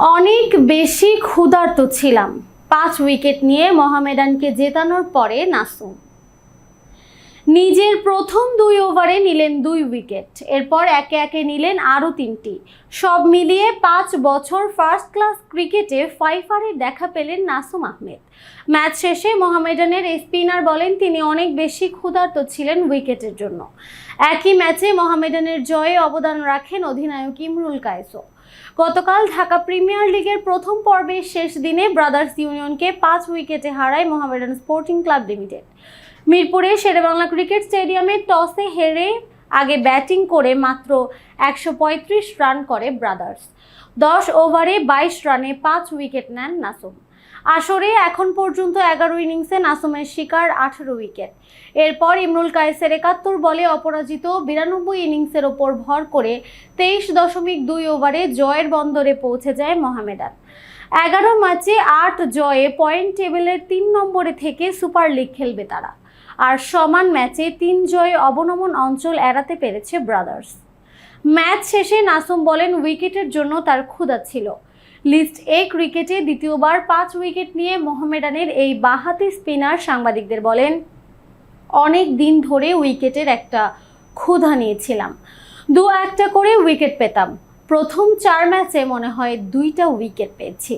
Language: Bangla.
অনেক বেশি ক্ষুধার্ত ছিলাম। পাঁচ উইকেট নিয়ে মহামেডানকে জেতানোর পরে নাসুম। নিজের প্রথম দুই ওভারে নিলেন দুই উইকেট। এরপর একে একে নিলেন আরও তিনটি। সব মিলিয়ে পাঁচ বছর ফার্স্ট ক্লাস ক্রিকেটে ফাইফারের দেখা পেলেন নাসুম আহমেদ। ম্যাচ শেষে মোহামেডানের স্পিনার বলেন, তিনি অনেক বেশি ক্ষুধার্ত ছিলেন উইকেটের জন্য। একই ম্যাচে মোহামেডানের জয়ে অবদান রাখেন অধিনায়ক ইমরুল কায়েসও গতকাল ঢাকা প্রিমিয়ার লিগের প্রথম পর্বের শেষ দিনে ব্রাদার্স ইউনিয়নকে পাঁচ উইকেটে হারায় মোহামেডান স্পোর্টিং ক্লাব লিমিটেড। মিরপুরে শেরেবাংলা ক্রিকেট স্টেডিয়ামে টসে হেরে আগে ব্যাটিং করে মাত্র একশো পঁয়ত্রিশ রান করে ব্রাদার্স। দশ ওভারে বাইশ রানে পাঁচ উইকেট নেন নাসুম। আসরে এখন পর্যন্ত এগারো ইনিংসে নাসুমের শিকার আঠারো উইকেট। এরপর ইমরুল কায়েসের একাত্তর বলে অপরাজিত বিরানব্বই ইনিংসের ওপর ভর করে তেইশ দশমিক দুই ওভারে জয়ের বন্দরে পৌঁছে যায় মোহামেডান। এগারো ম্যাচে আট জয়ে পয়েন্ট টেবিলের তিন নম্বরে থেকে সুপার লিগ খেলবে তারা। আর সমান ম্যাচে তিন জয়ে অবনমন অঞ্চল এড়াতে পেরেছে ব্রাদার্স। ম্যাচ শেষে নাসুম বলেন উইকেটের জন্য তার ক্ষুধা ছিল। লিস্ট এ ক্রিকেটে দ্বিতীয়বার পাঁচ উইকেট নিয়ে মোহামেডানের এই বাহাতি স্পিনার সাংবাদিকদের বলেন, অনেক দিন ধরে উইকেটের একটা ক্ষুধা নিয়েছিলাম। দু একটা করে উইকেট পেতাম। প্রথম চার ম্যাচে মনে হয় দুইটা উইকেট পেয়েছি।